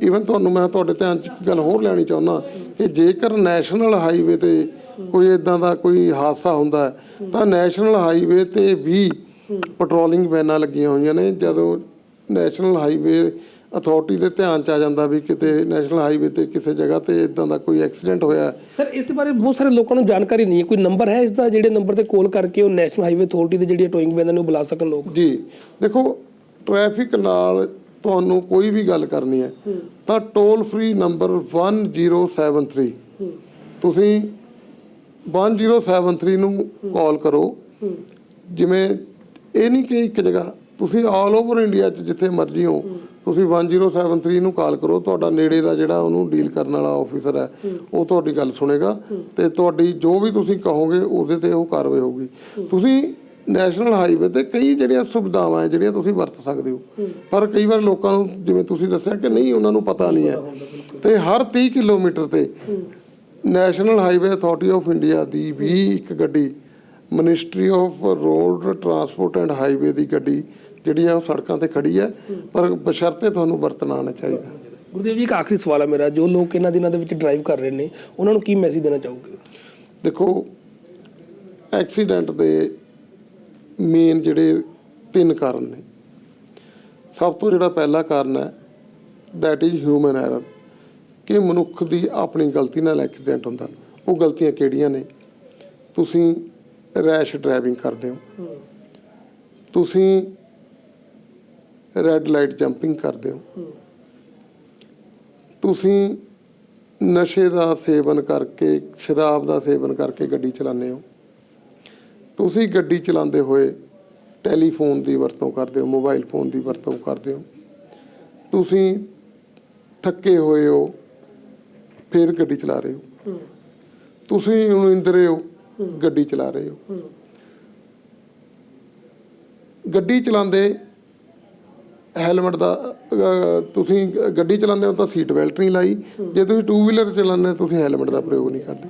ਇਵਨ ਤੁਹਾਨੂੰ ਮੈਂ ਤੁਹਾਡੇ ਧਿਆਨ 'ਚ ਇੱਕ ਗੱਲ ਹੋਰ ਲੈਣੀ ਚਾਹੁੰਦਾ ਕਿ ਜੇਕਰ ਨੈਸ਼ਨਲ ਹਾਈਵੇ ਤੇ ਕੋਈ ਇਦਾਂ ਦਾ ਕੋਈ ਹਾਦਸਾ ਹੁੰਦਾ, ਤਾਂ ਨੈਸ਼ਨਲ ਹਾਈਵੇ ਤੇ ਵੀ ਪੈਟਰੋਲਿੰਗ ਵੈਨਾਂ ਲੱਗੀਆਂ ਹੋਈਆਂ ਨੇ ਜਦੋਂ ਨੈਸ਼ਨਲ ਹਾਈਵੇ ਅਥਾਰਟੀ ਦੇ ਧਿਆਨ 'ਚ ਆ ਜਾਂਦਾ ਵੀ ਕਿਤੇ ਨੈਸ਼ਨਲ ਹਾਈਵੇ ਤੇ ਕਿਸੇ ਜਗ੍ਹਾ ਤੇ ਇਦਾਂ ਦਾ ਕੋਈ ਐਕਸੀਡੈਂਟ ਹੋਇਆ ਸਰ ਇਸ ਦੇ ਬਾਰੇ ਬਹੁਤ ਸਾਰੇ ਲੋਕਾਂ ਨੂੰ ਜਾਣਕਾਰੀ ਨਹੀਂ ਹੈ। ਕੋਈ ਨੰਬਰ ਹੈ ਇਸ ਦਾ ਜਿਹੜੇ ਨੰਬਰ ਤੇ ਕਾਲ ਕਰਕੇ ਉਹ ਨੈਸ਼ਨਲ ਹਾਈਵੇ ਅਥਾਰਟੀ ਦੇ ਜਿਹੜੀ ਟੋਇੰਗ ਵੈਨਾਂ ਨੂੰ ਬੁਲਾ ਸਕਣ ਲੋਕ? ਜੀ ਦੇਖੋ ਟ੍ਰੈਫਿਕ ਨਾਲ ਤੁਹਾਨੂੰ ਕੋਈ ਵੀ ਗੱਲ ਕਰਨੀ ਹੈ ਤਾਂ ਟੋਲ ਫ੍ਰੀ ਨੰਬਰ 1073 ਤੁਸੀਂ 1073 ਨੂੰ ਕਾਲ ਕਰੋ। ਜਿਵੇਂ ਇਹ ਨਹੀਂ ਕਿ ਇੱਕ ਜਗ੍ਹਾ ਤੁਸੀਂ ਆਲ ਓਵਰ ਇੰਡੀਆ 'ਚ ਜਿੱਥੇ ਮਰਜ਼ੀ ਹੋ। ਤੁਸੀਂ 1073 ਨੂੰ ਕਾਲ ਕਰੋ ਤੁਹਾਡਾ ਨੇੜੇ ਦਾ ਜਿਹੜਾ ਉਹਨੂੰ ਡੀਲ ਕਰਨ ਵਾਲਾ ਆਫੀਸਰ ਹੈ ਉਹ ਤੁਹਾਡੀ ਗੱਲ ਸੁਣੇਗਾ ਤੇ ਤੁਹਾਡੀ ਜੋ ਵੀ ਤੁਸੀਂ ਕਹੋਗੇ ਉਹਦੇ ਤੇ ਉਹ ਕਾਰਵਾਈ ਹੋਊਗੀ। ਤੁਸੀਂ ਨੈਸ਼ਨਲ ਹਾਈਵੇ ਤੇ ਕਈ ਜਿਹੜੀਆਂ ਸੁਵਿਧਾਵਾਂ ਹੈ ਜਿਹੜੀਆਂ ਤੁਸੀਂ ਵਰਤ ਸਕਦੇ ਹੋ ਪਰ ਕਈ ਵਾਰ ਲੋਕਾਂ ਨੂੰ ਜਿਵੇਂ ਤੁਸੀਂ ਦੱਸਿਆ ਕਿ ਨਹੀਂ ਉਹਨਾਂ ਨੂੰ ਪਤਾ ਨਹੀਂ ਹੈ। ਤੇ ਹਰ 30 ਕਿਲੋਮੀਟਰ ਤੇ national highway authority of India ਦੀ ਵੀ ਇੱਕ ਗੱਡੀ ministry of road transport and highway ਦੀ ਗੱਡੀ ਜਿਹੜੀ ਆ ਉਹ ਸੜਕਾਂ ਤੇ ਖੜੀ ਹੈ ਪਰ ਬਸ਼ਰਤੇ ਤੁਹਾਨੂੰ ਵਰਤਣਾ ਆਉਣਾ ਚਾਹੀਦਾ। ਗੁਰਦੇਵ ਜੀ ਇੱਕ ਆਖਰੀ ਸਵਾਲ ਹੈ ਮੇਰਾ ਜੋ ਲੋਕ ਇਹਨਾਂ ਦਿਨਾਂ ਦੇ ਵਿੱਚ ਡਰਾਈਵ ਕਰ ਰਹੇ ਨੇ ਉਹਨਾਂ ਨੂੰ ਕੀ ਮੈਸੇਜ ਦੇਣਾ ਚਾਹੋਗੇ? ਦੇਖੋ ਐਕਸੀਡੈਂਟ ਦੇ ਮੇਨ ਜਿਹੜੇ ਤਿੰਨ ਕਾਰਨ ਨੇ। ਸਭ ਤੋਂ ਜਿਹੜਾ ਪਹਿਲਾ ਕਾਰਨ ਹੈ that ਇਜ਼ ਹਿਊਮਨ ਐਰਰ ਕਿ ਮਨੁੱਖ ਦੀ ਆਪਣੀ ਗਲਤੀ ਨਾਲ ਐਕਸੀਡੈਂਟ ਹੁੰਦਾ। ਉਹ ਗਲਤੀਆਂ ਕਿਹੜੀਆਂ ਨੇ? ਤੁਸੀਂ ਰੈਸ਼ ਡਰਾਈਵਿੰਗ ਕਰਦੇ ਹੋ। ਤੁਸੀਂ ਰੈੱਡ ਲਾਈਟ ਜੰਪਿੰਗ ਕਰਦੇ ਹੋ। ਤੁਸੀਂ ਨਸ਼ੇ ਦਾ ਸੇਵਨ ਕਰਕੇ ਸ਼ਰਾਬ ਦਾ ਸੇਵਨ ਕਰਕੇ ਗੱਡੀ ਚਲਾਉਂਦੇ ਹੋ। ਤੁਸੀਂ ਗੱਡੀ ਚਲਾਉਂਦੇ ਹੋਏ ਟੈਲੀਫੋਨ ਦੀ ਵਰਤੋਂ ਕਰਦੇ ਹੋ ਮੋਬਾਈਲ ਫੋਨ ਦੀ ਵਰਤੋਂ ਕਰਦੇ ਹੋ। ਤੁਸੀਂ ਥੱਕੇ ਹੋਏ ਹੋ ਫਿਰ ਗੱਡੀ ਚਲਾ ਰਹੇ ਹੋ। ਤੁਸੀਂ ਹੁਣ ਇੰਦਰੇ ਹੋ ਗੱਡੀ ਚਲਾ ਰਹੇ ਹੋ। ਗੱਡੀ ਚਲਾਉਂਦੇ ਹੈਲਮਟ ਦਾ ਤੁਸੀਂ ਗੱਡੀ ਚਲਾਉਂਦੇ ਹੋ ਤਾਂ ਸੀਟ ਬੈਲਟ ਨਹੀਂ ਲਾਈ। ਜੇ ਤੁਸੀਂ ਟੂ ਵੀਲਰ ਚਲਾਉਂਦੇ ਹੋ, ਤੁਸੀਂ ਹੈਲਮਟ ਦਾ ਪ੍ਰਯੋਗ ਨਹੀਂ ਕਰਦੇ।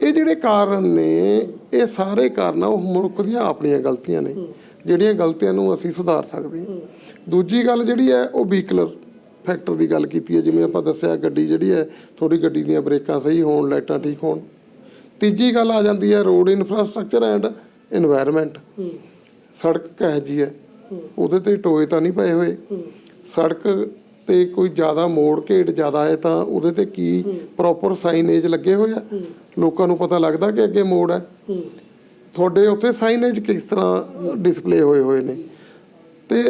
ਇਹ ਜਿਹੜੇ ਕਾਰਨ ਨੇ, ਇਹ ਸਾਰੇ ਕਾਰਨ ਉਹ ਮਨੁੱਖ ਦੀਆਂ ਆਪਣੀਆਂ ਗਲਤੀਆਂ ਨੇ, ਜਿਹੜੀਆਂ ਗਲਤੀਆਂ ਨੂੰ ਅਸੀਂ ਸੁਧਾਰ ਸਕਦੇ ਹਾਂ। ਦੂਜੀ ਗੱਲ ਜਿਹੜੀ ਹੈ, ਉਹ ਵੀਕਲਰ ਫੈਕਟਰ ਦੀ ਗੱਲ ਕੀਤੀ ਹੈ। ਜਿਵੇਂ ਆਪਾਂ ਦੱਸਿਆ, ਗੱਡੀ ਜਿਹੜੀ ਹੈ ਥੋੜੀ ਗੱਡੀ ਦੀਆਂ ਬ੍ਰੇਕਾਂ ਸਹੀ ਹੋਣ, ਲਾਈਟਾਂ ਠੀਕ ਹੋਣ। ਤੀਜੀ ਗੱਲ ਆ ਜਾਂਦੀ ਹੈ ਰੋਡ ਇਨਫਰਾਸਟ੍ਰਕਚਰ ਐਂਡ এনवायरमेंट ਸੜਕ ਕਹਿ ਜੀ ਹੈ? ਉਹਦੇ ਤੇ ਟੋਏ ਤਾਂ ਨਹੀਂ ਪਏ ਹੋਏ। ਸੜਕ ਤੇ ਕੋਈ ਜ਼ਿਆਦਾ ਮੋੜ ਘੇਟ ਜ਼ਿਆਦਾ ਹੈ ਤਾਂ ਉਹਦੇ ਤੇ ਕੀ ਪ੍ਰੋਪਰ ਸਾਈਨੇਜ ਲੱਗੇ ਹੋਏ ਆ? ਲੋਕਾਂ ਨੂੰ ਪਤਾ ਲੱਗਦਾ ਕਿ ਅੱਗੇ ਮੋੜ ਹੈ? ਤੁਹਾਡੇ ਉੱਥੇ ਸਾਈਨੇਜ ਕਿਸ ਤਰ੍ਹਾਂ ਡਿਸਪਲੇ ਹੋਏ ਹੋਏ ਨੇ? ਤੇ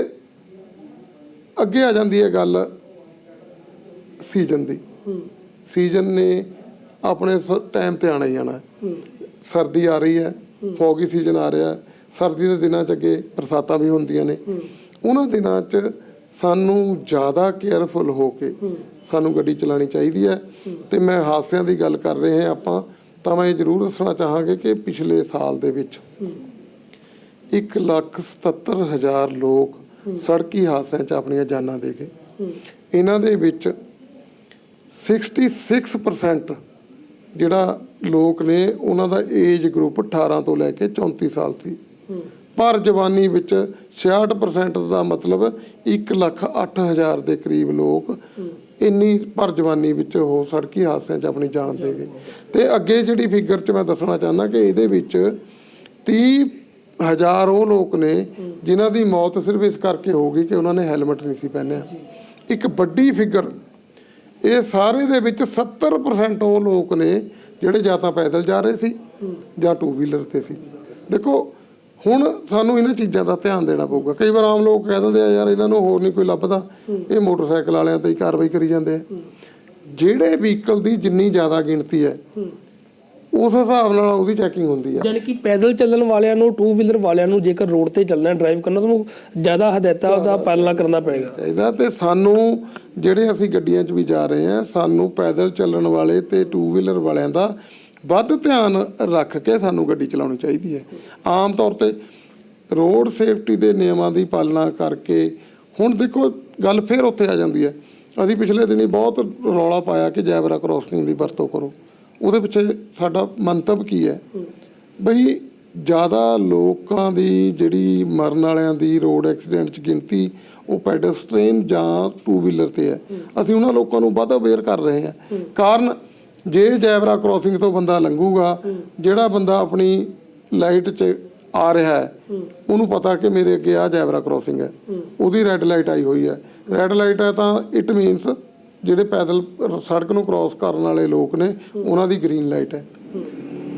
ਅੱਗੇ ਆ ਜਾਂਦੀ ਹੈ ਗੱਲ ਸੀਜ਼ਨ ਦੀ। ਸੀਜ਼ਨ ਨੇ ਆਪਣੇ ਟਾਈਮ ਤੇ ਆਣਾ ਹੀ ਆਣਾ। ਸਰਦੀ ਆ ਰਹੀ ਹੈ ਫੌਗੀ ਸੀਜ਼ਨ ਆ ਰਿਹਾ ਸਰਦੀ ਦੇ ਦਿਨਾਂ 'ਚ ਅੱਗੇ ਬਰਸਾਤਾਂ ਵੀ ਹੁੰਦੀਆਂ ਨੇ। ਉਹਨਾਂ ਦਿਨਾਂ 'ਚ ਸਾਨੂੰ ਜ਼ਿਆਦਾ ਕੇਅਰਫੁਲ ਹੋ ਕੇ ਸਾਨੂੰ ਗੱਡੀ ਚਲਾਉਣੀ ਚਾਹੀਦੀ ਹੈ। ਤੇ ਮੈਂ ਹਾਦਸਿਆਂ ਦੀ ਗੱਲ ਕਰ ਰਹੇ ਹਾਂ ਆਪਾਂ ਤਾਂ ਮੈਂ ਇਹ ਜ਼ਰੂਰ ਦੱਸਣਾ ਚਾਹਾਂਗੇ ਕਿ ਪਿਛਲੇ ਸਾਲ ਦੇ ਵਿੱਚ ਇੱਕ ਲੱਖ ਸਤੱਤਰ ਹਜ਼ਾਰ ਲੋਕ ਸੜਕੀ ਹਾਦਸਿਆਂ 'ਚ ਆਪਣੀਆਂ ਜਾਨਾਂ ਦੇ ਗਏ। ਇਹਨਾਂ ਦੇ ਵਿੱਚ 66% ਜਿਹੜਾ ਲੋਕ ਨੇ ਉਹਨਾਂ ਦਾ ਏਜ ਗਰੁੱਪ 18 ਤੋਂ ਲੈ ਕੇ 34 ਸਾਲ ਸੀ। ਪਰ ਜਵਾਨੀ ਵਿੱਚ 66% ਦਾ ਮਤਲਬ 1 ਲੱਖ 8 ਹਜ਼ਾਰ ਦੇ ਕਰੀਬ ਲੋਕ ਇੰਨੀ ਪਰ ਜਵਾਨੀ ਵਿੱਚ ਉਹ ਸੜਕੀ ਹਾਦਸਿਆਂ 'ਚ ਆਪਣੀ ਜਾਨ ਦੇ ਗਏ। ਤੇ ਅੱਗੇ ਜਿਹੜੀ ਫਿਗਰ 'ਚ ਮੈਂ ਦੱਸਣਾ ਚਾਹੁੰਦਾ ਕਿ ਇਹਦੇ ਵਿੱਚ 30 ਹਜ਼ਾਰ ਉਹ ਲੋਕ ਨੇ ਜਿਨ੍ਹਾਂ ਦੀ ਮੌਤ ਸਿਰਫ ਇਸ ਕਰਕੇ ਹੋ ਗਈ ਕਿ ਉਹਨਾਂ ਨੇ ਹੈਲਮਟ ਨਹੀਂ ਸੀ ਪਹਿਨਿਆ। ਇੱਕ ਵੱਡੀ ਫਿਗਰ ਇਹ ਸਾਰੇ ਦੇ ਵਿੱਚ 70% ਉਹ ਲੋਕ ਨੇ ਜਿਹੜੇ ਜਾਂ ਤਾਂ ਪੈਦਲ ਜਾ ਰਹੇ ਸੀ ਜਾਂ ਟੂ ਵੀਲਰ ਤੇ ਸੀ। ਦੇਖੋ ਹੁਣ ਸਾਨੂੰ ਇਹਨਾਂ ਚੀਜ਼ਾਂ ਦਾ ਧਿਆਨ ਦੇਣਾ ਪਊਗਾ। ਕਈ ਵਾਰ ਆਮ ਲੋਕ ਕਹਿ ਦਿੰਦੇ ਆ ਯਾਰ ਇਹਨਾਂ ਨੂੰ ਹੋਰ ਨਹੀਂ ਕੋਈ ਲੱਭਦਾ। ਇਹ ਮੋਟਰਸਾਈਕਲ ਵਾਲਿਆਂ ਤੇ ਹੀ ਕਾਰਵਾਈ ਕਰੀ ਜਾਂਦੇ ਆ। ਜਿਹੜੇ ਵਹੀਕਲ ਦੀ ਜਿੰਨੀ ਜ਼ਿਆਦਾ ਗਿਣਤੀ ਹੈ। ਉਸ ਹਿਸਾਬ ਨਾਲ ਉਹਦੀ ਚੈਕਿੰਗ ਹੁੰਦੀ ਆ। ਯਾਨੀ ਕਿ ਪੈਦਲ ਚੱਲਣ ਵਾਲਿਆਂ ਨੂੰ ਟੂ ਵੀਲਰ ਵਾਲਿਆਂ ਨੂੰ ਜੇਕਰ ਰੋਡ ਤੇ ਚੱਲਣਾ ਡਰਾਈਵ ਕਰਨਾ ਤੁਹਾਨੂੰ ਜ਼ਿਆਦਾ ਹਦਾਇਤਾਂ ਦਾ ਪਾਲਣਾ ਕਰਨਾ ਪਏਗਾ। ਚਾਹੀਦਾ ਤੇ ਸਾਨੂੰ ਜਿਹੜੇ ਅਸੀਂ ਗੱਡੀਆਂ 'ਚ ਵੀ ਜਾ ਰਹੇ ਹਾਂ ਸਾਨੂੰ ਪੈਦਲ ਚੱਲਣ ਵਾਲੇ ਤੇ ਟੂ ਵੀਲਰ ਵਾਲਿਆਂ ਦਾ ਵੱਧ ਧਿਆਨ ਰੱਖ ਕੇ ਸਾਨੂੰ ਗੱਡੀ ਚਲਾਉਣੀ ਚਾਹੀਦੀ ਹੈ। ਆਮ ਤੌਰ ਤੇ ਰੋਡ ਸੇਫਟੀ ਦੇ ਨਿਯਮਾਂ ਦੀ ਪਾਲਣਾ ਕਰਕੇ ਹੁਣ ਦੇਖੋ ਗੱਲ ਫੇਰ ਉੱਥੇ ਆ ਜਾਂਦੀ ਹੈ। ਅਸੀਂ ਪਿਛਲੇ ਦਿਨੀ ਬਹੁਤ ਰੌਲਾ ਪਾਇਆ ਕਿ ਜੈਬਰਾ ਕ੍ਰੋਸਿੰਗ ਦੀ ਵਰਤੋਂ ਕਰੋ। ਉਹਦੇ ਪਿੱਛੇ ਸਾਡਾ ਮੰਤਵ ਕੀ ਹੈ? ਬਈ ਜ਼ਿਆਦਾ ਲੋਕਾਂ ਦੀ ਜਿਹੜੀ ਮਰਨ ਵਾਲਿਆਂ ਦੀ ਰੋਡ ਐਕਸੀਡੈਂਟ 'ਚ ਗਿਣਤੀ, ਉਹ ਪੈਡਸਟ੍ਰੇਨ ਜਾਂ ਟੂ ਵੀਲਰ ਤੇ ਹੈ। ਅਸੀਂ ਉਹਨਾਂ ਲੋਕਾਂ ਨੂੰ ਵੱਧ ਅਵੇਅਰ ਕਰ ਰਹੇ ਹਾਂ। ਕਾਰਨ ਜੇ ਜੈਬਰਾ ਕ੍ਰੋਸਿੰਗ ਤੋਂ ਬੰਦਾ ਲੰਘੂਗਾ, ਜਿਹੜਾ ਬੰਦਾ ਆਪਣੀ ਲਾਈਟ 'ਚ ਆ ਰਿਹਾ ਹੈ, ਉਹਨੂੰ ਪਤਾ ਕਿ ਮੇਰੇ ਅੱਗੇ ਆ ਜੈਬਰਾ ਕ੍ਰੋਸਿੰਗ ਹੈ। ਉਹਦੀ ਰੈੱਡ ਲਾਈਟ ਆਈ ਹੋਈ ਹੈ। ਰੈੱਡ ਲਾਈਟ ਹੈ ਤਾਂ ਇਟ ਮੀਨਸ ਜਿਹੜੇ ਪੈਦਲ ਸੜਕ ਨੂੰ ਕ੍ਰਾਸ ਕਰਨ ਵਾਲੇ ਲੋਕ ਨੇ, ਉਹਨਾਂ ਦੀ ਗ੍ਰੀਨ ਲਾਈਟ ਹੈ।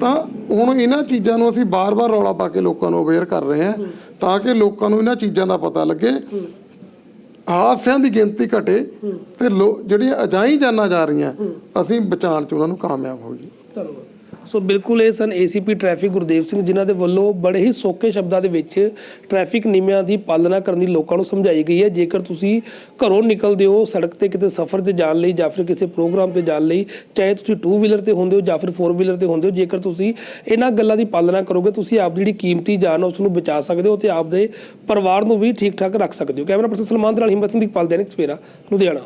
ਤਾਂ ਹੁਣ ਇਹਨਾਂ ਚੀਜ਼ਾਂ ਨੂੰ ਅਸੀਂ ਬਾਰ-ਬਾਰ ਰੌਲਾ ਪਾ ਕੇ ਲੋਕਾਂ ਨੂੰ ਅਵੇਅਰ ਕਰ ਰਹੇ ਹਾਂ, ਤਾਂ ਕਿ ਲੋਕਾਂ ਨੂੰ ਇਹਨਾਂ ਚੀਜ਼ਾਂ ਦਾ ਪਤਾ ਲੱਗੇ। ਹਾਦਸਿਆਂ ਦੀ ਗਿਣਤੀ ਘਟੇ ਤੇ ਲੋ- ਜਿਹੜੀਆਂ ਅਜਾਈ ਜਾਨਾਂ ਜਾ ਰਹੀਆਂ, ਅਸੀਂ ਬਚਾਉਣ ਚ ਉਹਨਾਂ ਨੂੰ ਕਾਮਯਾਬ ਹੋਈਏ ਧੰਨਵਾਦ। ਸੋ ਬਿਲਕੁਲ ਇਹ ਸਨ ਏਸੀਪੀ ਟ੍ਰੈਫਿਕ ਗੁਰਦੇਵ ਸਿੰਘ, ਜਿਨ੍ਹਾਂ ਦੇ ਵੱਲੋਂ ਬੜੇ ਹੀ ਸੌਖੇ ਸ਼ਬਦਾਂ ਦੇ ਵਿੱਚ ਟ੍ਰੈਫਿਕ ਨਿਯਮਾਂ ਦੀ ਪਾਲਣਾ ਕਰਨ ਦੀ ਲੋਕਾਂ ਨੂੰ ਸਮਝਾਈ ਗਈ ਹੈ। ਜੇਕਰ ਤੁਸੀਂ ਘਰੋਂ ਨਿਕਲਦੇ ਹੋ ਸੜਕ ਤੇ ਕਿਤੇ ਸਫ਼ਰ ਤੇ ਜਾਣ ਲਈ ਜਾਂ ਫਿਰ ਕਿਸੇ ਪ੍ਰੋਗਰਾਮ ਤੇ ਜਾਣ ਲਈ, ਚਾਹੇ ਤੁਸੀਂ ਟੂ ਵੀਲਰ ਤੇ ਹੁੰਦੇ ਹੋ ਜਾਂ ਫਿਰ ਫੋਰ ਵੀਲਰ ਤੇ ਹੁੰਦੇ ਹੋ, ਜੇਕਰ ਤੁਸੀਂ ਇਹਨਾਂ ਗੱਲਾਂ ਦੀ ਪਾਲਣਾ ਕਰੋਗੇ, ਤੁਸੀਂ ਆਪ ਜਿਹੜੀ ਕੀਮਤੀ ਜਾਨ ਹੈ ਉਸ ਨੂੰ ਬਚਾ ਸਕਦੇ ਹੋ ਤੇ ਆਪਦੇ ਪਰਿਵਾਰ ਨੂੰ ਵੀ ਠੀਕ ਠਾਕ ਰੱਖ ਸਕਦੇ ਹੋ। ਕੈਮਰਾ ਪਰਸਨ ਸਲਮਾਨ ਦੇ ਨਾਲ ਹਿੰਮਤ ਸਿੰਘ ਦੀਪਾਲ ਦੈਨਿਕ ਸਵੇਰਾ, ਲੁਧਿਆਣਾ।